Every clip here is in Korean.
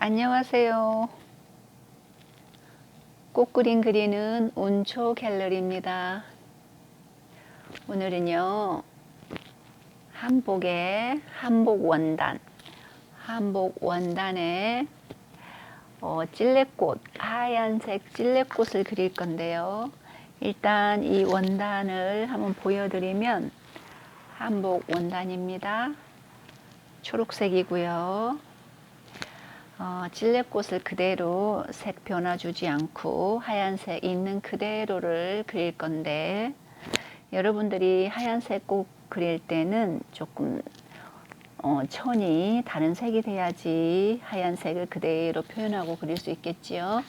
안녕하세요. 꽃그림 그리는 온초 갤러리입니다. 오늘은요, 한복의 한복 원단, 한복 원단에 어, 찔레꽃, 하얀색 찔레꽃을 그릴 건데요. 일단 이 원단을 한번 보여드리면 한복 원단입니다. 초록색이고요. 어, 찔레꽃을 그대로 색 변화 주지 않고 하얀색 있는 그대로를 그릴 건데 여러분들이 하얀색 꽃 그릴 때는 조금 어, 천이 다른 색이 돼야지 하얀색을 그대로 표현하고 그릴 수 있겠지요.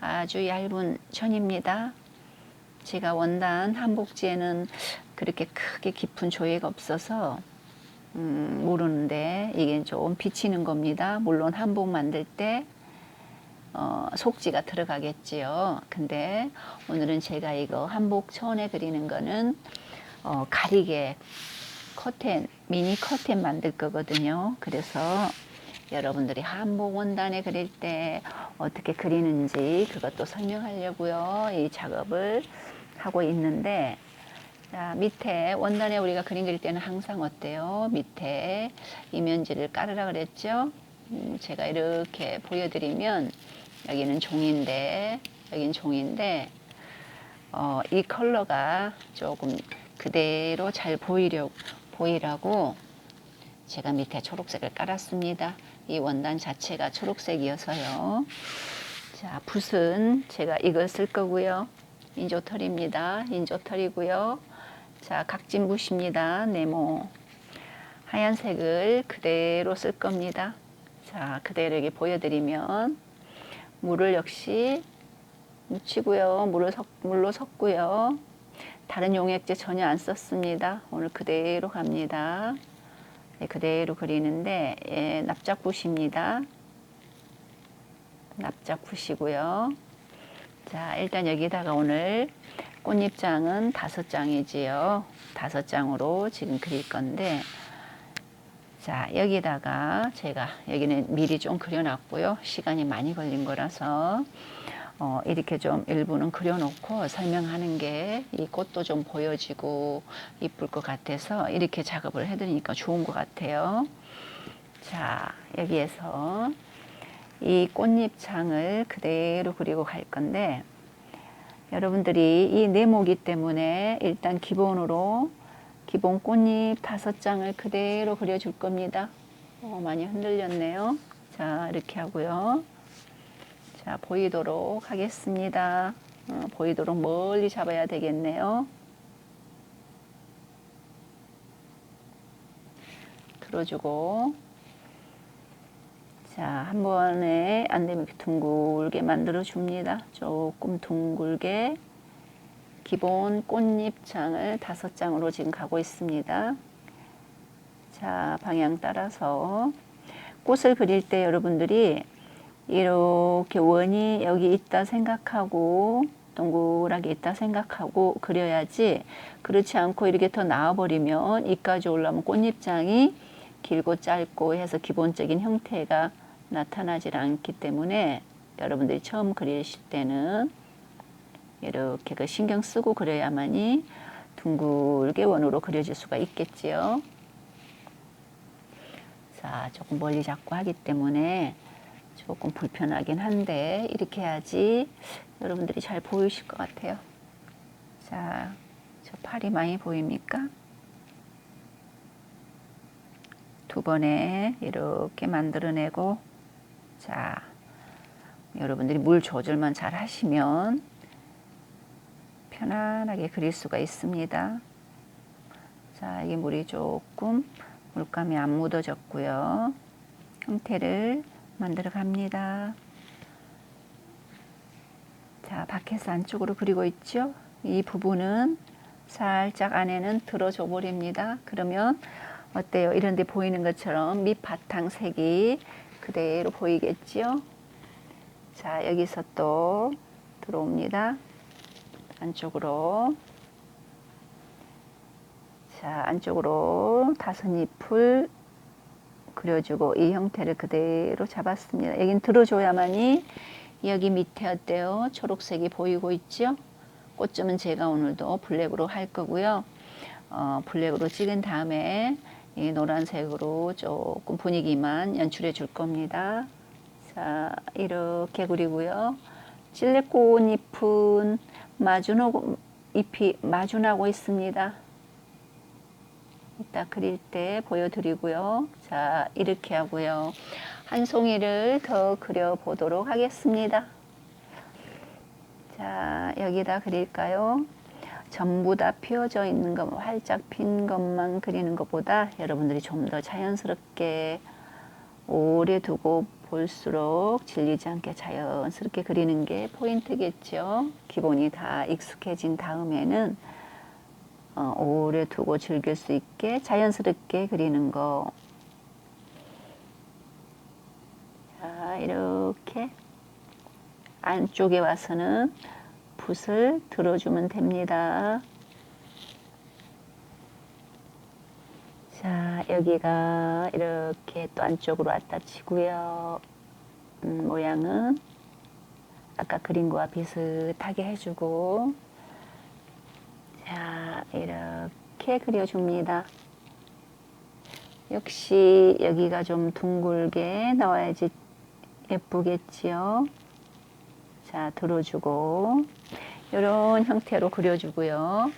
아주 얇은 천입니다. 제가 원단 한복지에는 그렇게 크게 깊은 조예가 없어서 음, 모르는데 이게 좀 비치는 겁니다. 물론 한복 만들 때 어, 속지가 들어가겠지요. 근데 오늘은 제가 이거 한복 천에 그리는 거는 어, 가리개 커튼 미니 커튼 만들 거거든요. 그래서 여러분들이 한복 원단에 그릴 때 어떻게 그리는지 그것도 설명하려고요. 이 작업을 하고 있는데 자, 밑에 원단에 우리가 그림 그릴 때는 항상 어때요? 밑에 이면지를 깔으라 그랬죠? 음, 제가 이렇게 보여드리면 여기는 종인데 여기는 종인데 어, 이 컬러가 조금 그대로 잘 보이려 보이라고 제가 밑에 초록색을 깔았습니다. 이 원단 자체가 초록색이어서요. 자, 붓은 제가 이걸 쓸 거고요. 인조털입니다. 인조털이고요. 자, 각진 붓입니다. 네모. 하얀색을 그대로 쓸 겁니다. 자, 그대로 이렇게 보여드리면 물을 역시 묻히고요. 물을 섞, 물로 섞고요. 다른 용액제 전혀 안 썼습니다. 오늘 그대로 갑니다. 네, 그대로 그리는데 예, 납작붓입니다. 납작붓이고요. 자, 일단 여기다가 오늘 꽃잎장은 다섯 장이지요. 다섯 장으로 지금 그릴 건데, 자, 여기다가 제가 여기는 미리 좀 그려놨고요. 시간이 많이 걸린 거라서, 어, 이렇게 좀 일부는 그려놓고 설명하는 게 이 꽃도 좀 보여지고 이쁠 것 같아서 이렇게 작업을 해드리니까 좋은 것 같아요. 자, 여기에서 이 꽃잎창을 그대로 그리고 갈 건데, 여러분들이 이 네모기 때문에 일단 기본으로 기본 꽃잎 다섯 장을 그대로 그려줄 겁니다. 어, 많이 흔들렸네요. 자, 이렇게 하고요. 자, 보이도록 하겠습니다. 어, 보이도록 멀리 잡아야 되겠네요. 들어주고 자, 한 번에 안 되면 둥글게 만들어 줍니다. 조금 둥글게 기본 꽃잎장을 다섯 장으로 지금 가고 있습니다. 자, 방향 따라서 꽃을 그릴 때 여러분들이 이렇게 원이 여기 있다 생각하고 동그랗게 있다 생각하고 그려야지 그렇지 않고 이렇게 더 나와버리면 이까지 올라오면 꽃잎장이 길고 짧고 해서 기본적인 형태가 나타나질 않기 때문에 여러분들이 처음 그리실 때는 이렇게 그 신경 쓰고 그려야만이 둥글게 원으로 그려질 수가 있겠지요. 자, 조금 멀리 잡고 하기 때문에 조금 불편하긴 한데 이렇게 해야지 여러분들이 잘 보이실 것 같아요. 자, 저 팔이 많이 보입니까? 두 번에 이렇게 만들어내고 자 여러분들이 물 조절만 잘 하시면 편안하게 그릴 수가 있습니다. 자 이게 물이 조금 물감이 안 묻어졌고요. 형태를 만들어 갑니다. 자 밖에서 안쪽으로 그리고 있죠. 이 부분은 살짝 안에는 들어줘 버립니다. 그러면 어때요? 이런 데 보이는 것처럼 밑바탕 색이 그대로 보이겠지요? 자, 여기서 또 들어옵니다. 안쪽으로. 자, 안쪽으로 다섯 잎을 그려주고 이 형태를 그대로 잡았습니다. 여긴 들어줘야만이 여기 밑에 어때요? 초록색이 보이고 있죠? 꽃점은 제가 오늘도 블랙으로 할 거고요. 어, 블랙으로 찍은 다음에 이 노란색으로 조금 분위기만 연출해 줄 겁니다. 자, 이렇게 그리고요. 찔레꽃 잎은 마주나고, 잎이 마주나고 있습니다. 이따 그릴 때 보여드리고요. 자, 이렇게 하고요. 한 송이를 더 그려보도록 하겠습니다. 자, 여기다 그릴까요? 전부 다 피어져 있는 것, 활짝 핀 것만 그리는 것보다 여러분들이 좀 더 자연스럽게 오래 두고 볼수록 질리지 않게 자연스럽게 그리는 게 포인트겠죠. 기본이 다 익숙해진 다음에는 어, 오래 두고 즐길 수 있게 자연스럽게 그리는 거. 자, 이렇게 안쪽에 와서는 붓을 들어주면 됩니다. 자, 여기가 이렇게 또 안쪽으로 왔다 치고요. 음, 모양은 아까 그린 거와 비슷하게 해주고 자, 이렇게 그려줍니다. 역시 여기가 좀 둥글게 나와야지 예쁘겠지요. 자, 들어주고 이런 형태로 그려주고요.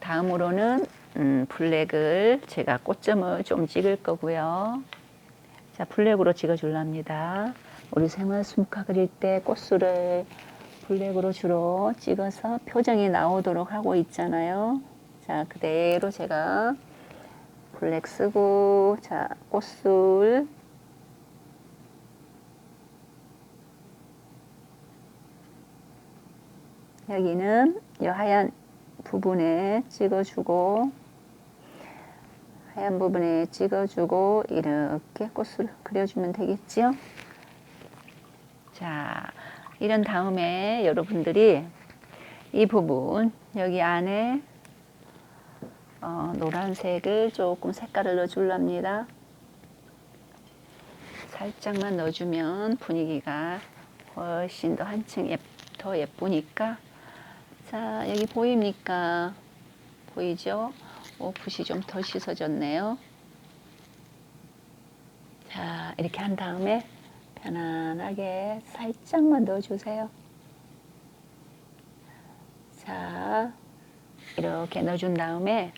다음으로는 음, 블랙을 제가 꽃점을 좀 찍을 거고요. 자, 블랙으로 찍어줄랍니다. 우리 생활 숨카 그릴 때 꽃술을 블랙으로 주로 찍어서 표정이 나오도록 하고 있잖아요. 자, 그대로 제가 블랙 쓰고, 자, 꽃술. 여기는 이 하얀 부분에 찍어주고, 하얀 부분에 찍어주고, 이렇게 꽃을 그려주면 되겠지요? 자, 이런 다음에 여러분들이 이 부분 여기 안에 어, 노란색을 조금 색깔을 넣어줄랍니다. 살짝만 넣어주면 분위기가 훨씬 더 한층 예, 더 예쁘니까 자 여기 보입니까? 보이죠? 오 붓이 좀더 씻어졌네요. 자 이렇게 한 다음에 편안하게 살짝만 넣어주세요. 자, 이렇게 넣어준 다음에,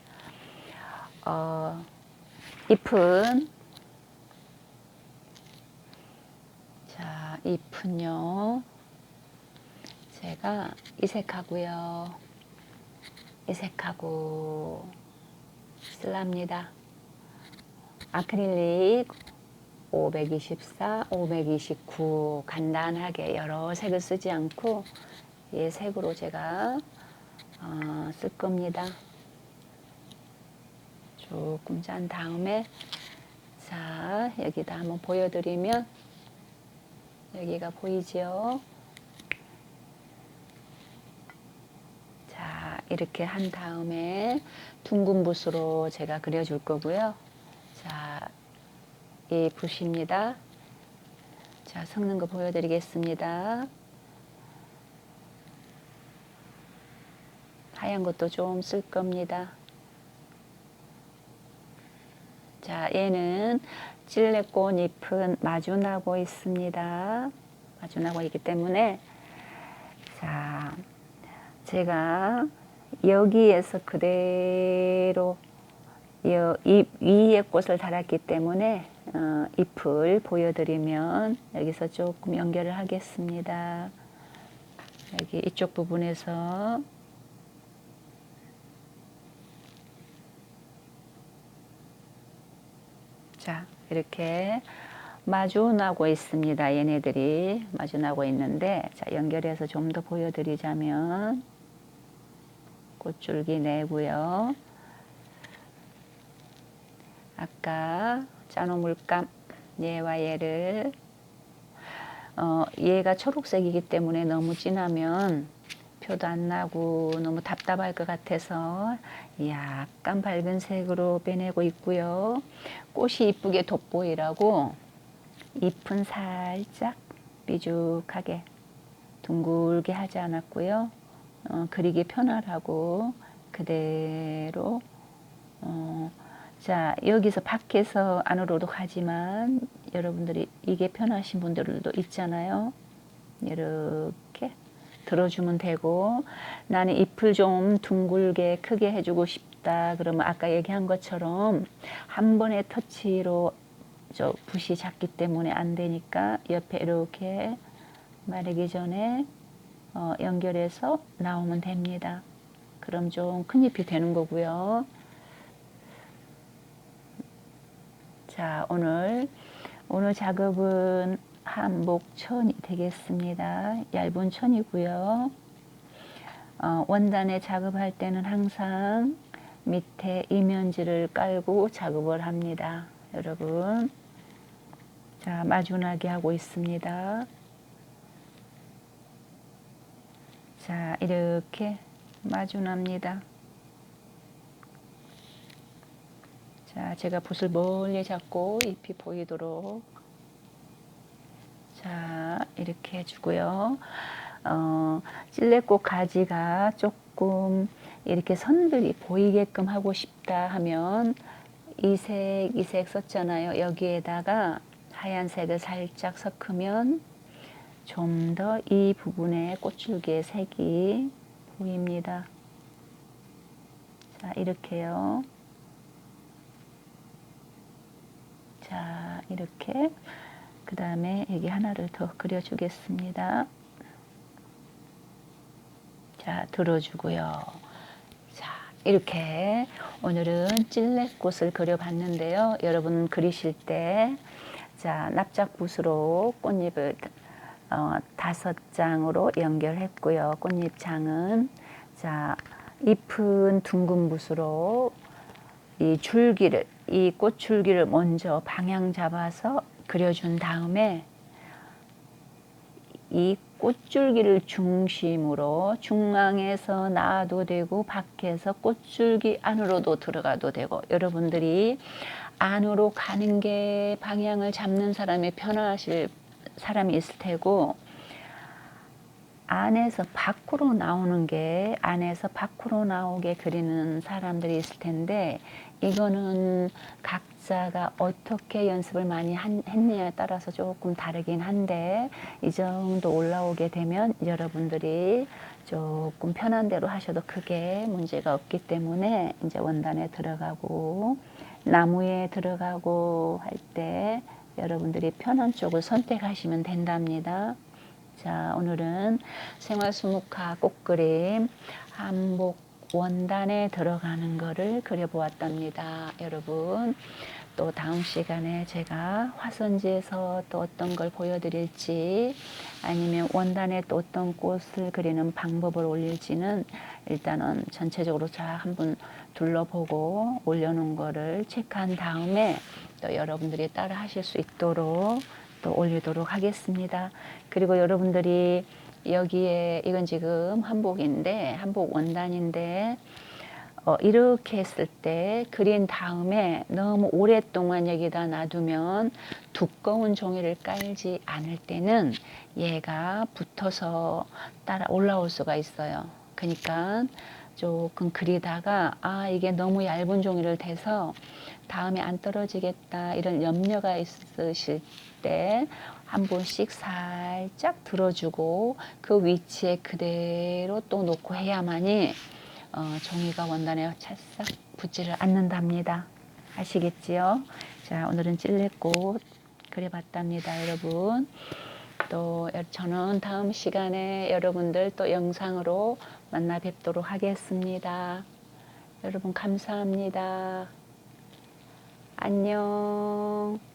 어, 잎은, 자, 잎은요, 제가 이색하고요, 이색하고, 쓸랍니다. 아크릴릭 524, 529 간단하게 여러 색을 쓰지 않고 이 색으로 제가 어, 쓸 겁니다. 조금 짠 다음에 자 여기다 한번 보여드리면 여기가 보이지요? 자 이렇게 한 다음에 둥근 붓으로 제가 그려줄 거고요. 자 이 붓입니다. 자, 섞는 거 보여드리겠습니다. 하얀 것도 좀 쓸 겁니다. 자, 얘는 찔레꽃 잎은 마주나고 있습니다. 마주나고 있기 때문에 자, 제가 여기에서 그대로 이 위에 꽃을 달았기 때문에 어, 잎을 보여드리면 여기서 조금 연결을 하겠습니다. 여기 이쪽 부분에서 자 이렇게 마주나고 있습니다. 얘네들이 마주나고 있는데 자 연결해서 좀 더 보여드리자면 꽃줄기 내고요. 아까 짜노 물감 얘와 얘를 어, 얘가 초록색이기 때문에 너무 진하면 표도 안 나고 너무 답답할 것 같아서 약간 밝은 색으로 빼내고 있고요. 꽃이 이쁘게 돋보이라고 잎은 살짝 삐죽하게 둥글게 하지 않았고요. 어, 그리기 편하라고 그대로 어, 자 여기서 밖에서 안으로도 가지만 여러분들이 이게 편하신 분들도 있잖아요. 이렇게 들어주면 되고 나는 잎을 좀 둥글게 크게 해주고 싶다. 그러면 아까 얘기한 것처럼 한 번의 터치로 저 붓이 작기 때문에 안 되니까 옆에 이렇게 마르기 전에 어, 연결해서 나오면 됩니다. 그럼 좀 큰 잎이 되는 거고요. 자, 오늘 오늘 작업은 한복 천이 되겠습니다. 얇은 천이고요. 어, 원단에 작업할 때는 항상 밑에 이면지를 깔고 작업을 합니다. 여러분. 자, 마주나게 하고 있습니다. 자, 이렇게 마주납니다. 자, 제가 붓을 멀리 잡고 잎이 보이도록 자, 이렇게 해주고요. 어, 찔레꽃 가지가 조금 이렇게 선들이 보이게끔 하고 싶다 하면 이색, 이색 썼잖아요. 여기에다가 하얀색을 살짝 섞으면 좀 더 이 부분에 꽃줄기의 색이 보입니다. 자, 이렇게요. 자, 이렇게. 그 다음에 여기 하나를 더 그려주겠습니다. 자, 들어주고요. 자, 이렇게 오늘은 찔레꽃을 그려봤는데요. 여러분 그리실 때, 자, 납작붓으로 꽃잎을 어, 다섯 장으로 연결했고요. 꽃잎장은. 자, 잎은 둥근 붓으로 이 줄기를, 이 꽃줄기를 먼저 방향 잡아서 그려준 다음에 이 꽃줄기를 중심으로 중앙에서 나와도 되고 밖에서 꽃줄기 안으로도 들어가도 되고 여러분들이 안으로 가는 게 방향을 잡는 사람이 편하실 사람이 있을 테고 안에서 밖으로 나오는 게 안에서 밖으로 나오게 그리는 사람들이 있을 텐데 이거는 각자가 어떻게 연습을 많이 한, 했느냐에 따라서 조금 다르긴 한데 이 정도 올라오게 되면 여러분들이 조금 편한 대로 하셔도 크게 문제가 없기 때문에 이제 원단에 들어가고 나무에 들어가고 할때 여러분들이 편한 쪽을 선택하시면 된답니다. 자, 오늘은 생활수묵화 꽃그림 한복 원단에 들어가는 거를 그려보았답니다. 여러분, 또 다음 시간에 제가 화선지에서 또 어떤 걸 보여드릴지 아니면 원단에 또 어떤 꽃을 그리는 방법을 올릴지는 일단은 전체적으로 잘 한번 둘러보고 올려놓은 거를 체크한 다음에 또 여러분들이 따라 하실 수 있도록 또 올리도록 하겠습니다. 그리고 여러분들이 여기에 이건 지금 한복인데 한복 원단인데 어, 이렇게 했을 때 그린 다음에 너무 오랫동안 여기다 놔두면 두꺼운 종이를 깔지 않을 때는 얘가 붙어서 따라 올라올 수가 있어요. 그러니까 조금 그리다가 아 이게 너무 얇은 종이를 대서 다음에 안 떨어지겠다 이런 염려가 있으실 때 한 번씩 살짝 들어주고 그 위치에 그대로 또 놓고 해야만이 어, 종이가 원단에 찰싹 붙지를 않는답니다. 아시겠지요? 자 오늘은 찔레꽃 그려봤답니다 여러분. 또 저는 다음 시간에 여러분들 또 영상으로 만나 뵙도록 하겠습니다. 여러분 감사합니다. 안녕.